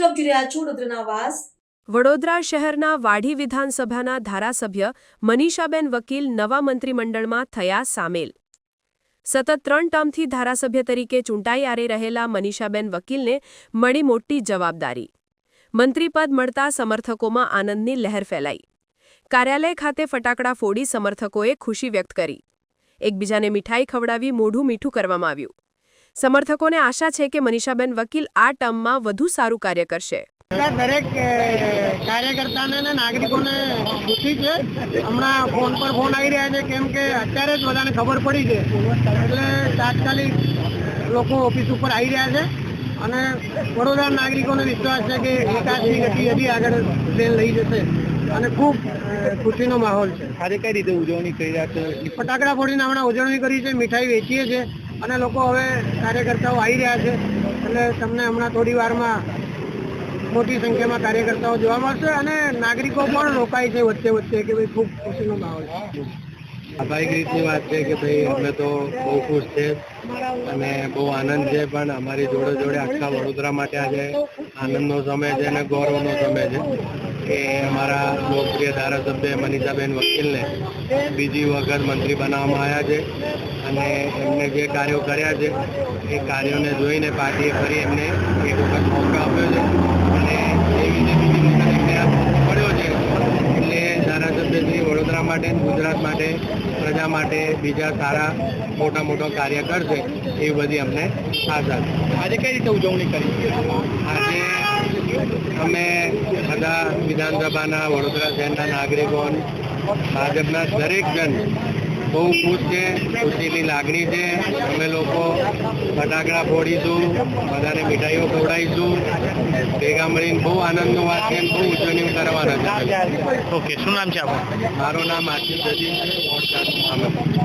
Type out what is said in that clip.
મિત્રો જોઈ રહ્યા છો વડોદરાના વાસ વડોદરા શહેરના વાઢી વિધાનસભાના ધારાસભ્ય મનીષાબેન વકીલ નવા મંત્રીમંડળમાં થયા સામેલ. સતત ત્રણ ટર્મથી ધારાસભ્ય તરીકે ચૂંટાઈ આરે રહેલા મનીષાબેન વકીલને મળી મોટી જવાબદારી. મંત્રીપદ મળતા સમર્થકોમાં આનંદની લહેર ફેલાઈ. કાર્યાલય ખાતે ફટાકડા ફોડી સમર્થકોએ ખુશી વ્યક્ત કરી. એકબીજાને મીઠાઈ ખવડાવી મોઢું મીઠું કરવામાં આવ્યું. સમર્થકોને આશા છે કે મનીષાબેન વકીલ આ ટર્મમાં વધુ સારું કાર્ય કરશે. દરેક કાર્યકર્તાને અને નાગરિકોને ખુશી છે. હમણાં ફોન પર ફોન આવી રહ્યા છે કેમ કે અત્યારે જ બધાને ખબર પડી છે. એટલે તાત્કાલિક લોકો ઓફિસ ઉપર આવી રહ્યા છે. અને વડોદરા નાગરિકોને વિશ્વાસ છે કે વિકાસની ગતિ હજી આગળ ટ્રેન લઈ જશે. અને ખૂબ ખુશીનો માહોલ છે. આજે કઈ રીતે ઉજવણી કરી રહ્યા છે? ફટાકડા ફોડીને હમણાં ઉજવણી કરી છે મીઠાઈ વેચીએ છીએ. અને લોકો હવે કાર્યકર્તાઓ આવી રહ્યા છે. એટલે તમને હમણાં થોડી વારમાં મોટી સંખ્યામાં કાર્યકર્તાઓ જોવા મળશે અને નાગરિકો પણ રોકાય છે વચ્ચે વચ્ચે કે ભાઈ ખૂબ ખુશીનો માહોલ છે. સ્વાભાવિક રીતની વાત છે કે ભાઈ અમે તો બહુ ખુશ છે અને બહુ આનંદ છે, પણ અમારી જોડે જોડે આખા વડોદરા માટે આજે આનંદનો સમય છે અને ગૌરવનો સમય છે. કે અમારા લોકપ્રિય ધારાસભ્ય મનીષાબેન વકીલને બીજી વખત મંત્રી બનાવવામાં આવ્યા છે અને એમને જે કાર્યો કર્યા છે એ કાર્યોને જોઈને પાર્ટીએ ફરી એમને એક વખત મોકો આપ્યો છે. અને એવી રીતે બીજી વખત એમને મળ્યો છે એટલે ધારાસભ્ય શ્રી વડોદરા માટે ગુજરાત માટે પ્રજા માટે બીજા સારા મોટા મોટા કાર્ય કરશે એવી બધી અમને આશા છે. આજે કઈ રીતે ઉજવણી કરી? આજે અમે વિધાનસભાના વડોદરા શહેરના નાગરિકો ભાજપના દરેક જણ બહુ ખુશ છે ખુશીની લાગણી છે. અમે લોકો ફટાકડા ફોડીશું બધાને મીઠાઈઓ ખવડાવીશું. ભેગા મળીને બહુ આનંદનું વાત છે બહુ ઉજવણી કરવાના છે. ઓકે શું નામ છે આપણું? મારું નામ આશિષ સચિન છે